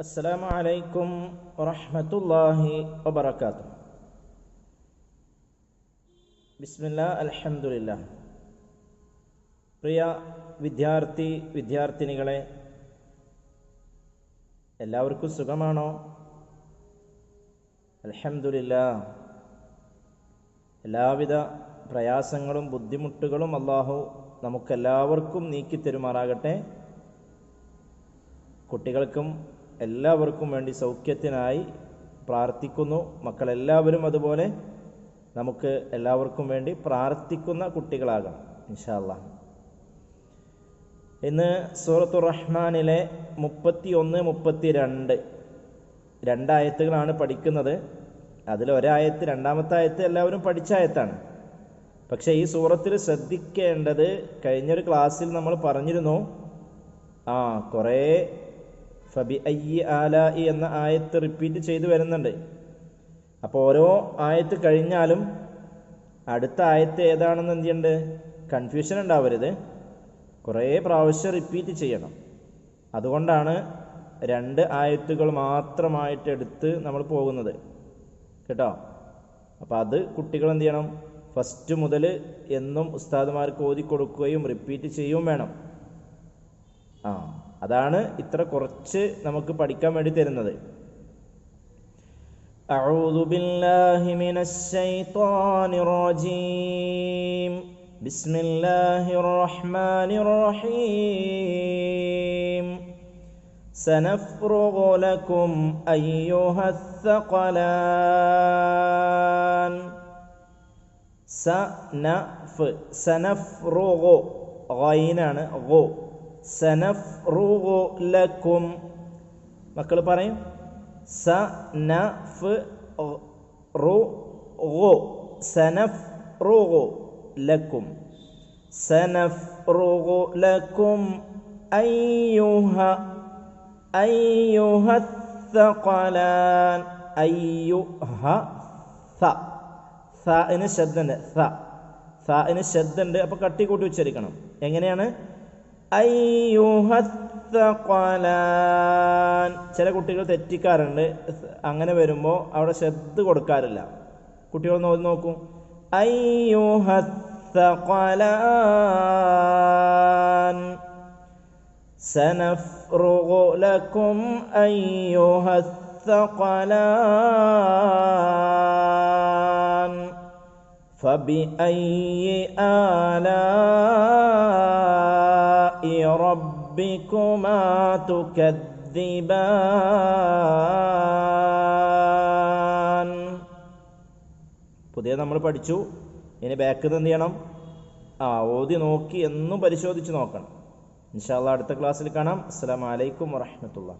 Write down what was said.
السلام عليكم ورحمة الله وبركاته بسم الله الحمد لله പ്രിയ വിദ്യാർത്ഥി വിദ്യാർത്ഥിനികളെ എല്ലാവർക്കും സുഖമാണോ അൽഹംദുലില്ല എല്ലാവിധ പ്രയാസങ്ങളും ബുദ്ധിമുട്ടുകളും അള്ളാഹു നമുക്കെല്ലാവർക്കും നീക്കിത്തരുമാറാകട്ടെ കുട്ടികൾക്കും എല്ലാവർക്കും വേണ്ടി സൗഖ്യത്തിനായി പ്രാർത്ഥിക്കുന്നു. മക്കളെല്ലാവരും അതുപോലെ നമുക്ക് എല്ലാവർക്കും വേണ്ടി പ്രാർത്ഥിക്കുന്ന കുട്ടികളാകണം ഇൻഷാല്ല ഇന്ന് സൂറത്തു റഹ്മാനിലെ മുപ്പത്തി ഒന്ന് മുപ്പത്തി രണ്ട് രണ്ടായത്തുകളാണ് പഠിക്കുന്നത്. അതിൽ ഒരായത്ത് രണ്ടാമത്തെ ആയത്ത് എല്ലാവരും പഠിച്ച ആയത്താണ്. പക്ഷേ ഈ സൂറത്തിൽ ശ്രദ്ധിക്കേണ്ടത് കഴിഞ്ഞൊരു ക്ലാസ്സിൽ നമ്മൾ പറഞ്ഞിരുന്നു. ആ കുറേ ഫബി അയ്യി ആലായി എന്ന ആയത്ത് റിപ്പീറ്റ് ചെയ്തു വരുന്നുണ്ട്. അപ്പോൾ ഓരോ ആയത്ത് കഴിഞ്ഞാലും അടുത്ത ആയത്ത് ഏതാണെന്ന് എന്ത് ചെയ്യണ്ട്? കൺഫ്യൂഷൻ ഉണ്ടാവരുത്. കുറേ പ്രാവശ്യം റിപ്പീറ്റ് ചെയ്യണം. അതുകൊണ്ടാണ് രണ്ട് ആയത്തുകൾ മാത്രമായിട്ട് എടുത്ത് നമ്മൾ പോകുന്നത്. കേട്ടോ? അപ്പോൾ അത് കുട്ടികൾ എന്ത് ചെയ്യണം? ഫസ്റ്റ് മുതൽ എന്നും ഉസ്താദുമാർക്ക് ഓതി കൊടുക്കുകയും റിപ്പീറ്റ് ചെയ്യുകയും വേണം. ആ. അതാണ് ഇത്ര കുറച്ച് നമുക്ക് പഠിക്കാൻ വേണ്ടി തരുന്നത് أعوذ بالله من الشيطان الرجيم بسم الله الرحمن الرحيم سنفرغ لكم أيها الثقلان سنف سنفرغ غينان غو സനഫ്റുഗു ലക്കും മക്കൾ പറയും സ നഫ് റു ഗു സനഫ്റുഗു ലക്കും സനഫ്റുഗു ലക്കും അയ്യുഹ അയ്യുഹ ثقلان അയ്യുഹ ഥ ഥന് ശബ്ദുണ്ട് ഥ ഥന് ശബ്ദുണ്ട് അപ്പോൾ കട്ടി കൂട്ടി ഉച്ചരിക്കണം എങ്ങനെയാണ് അയ്യുഹത്തഖലാൻ ചില കുട്ടികൾ തെറ്റിക്കാറുണ്ട് അങ്ങനെ വരുമ്പോൾ അവിടെ ശബ്ദ കൊടുക്കാറില്ല കുട്ടികൾ നോക്കി നോക്കും അയ്യുഹത്തഖലാൻ سنفرغ لكم أيها الثقلان فبأي آلاء ربكما تكذبان പുതിയ നമ്മൾ പഠിച്ചു ഇനി ബാക്കിൽ നിന്ന് എന്ത് ചെയ്യണം ആ ഓതി നോക്കി എന്നും പരിശോധിച്ച് നോക്കണം ഇൻഷാല്ല അടുത്ത ക്ലാസ്സിൽ കാണാം അസ്സാം വലൈക്കും വറഹമത്തുള്ള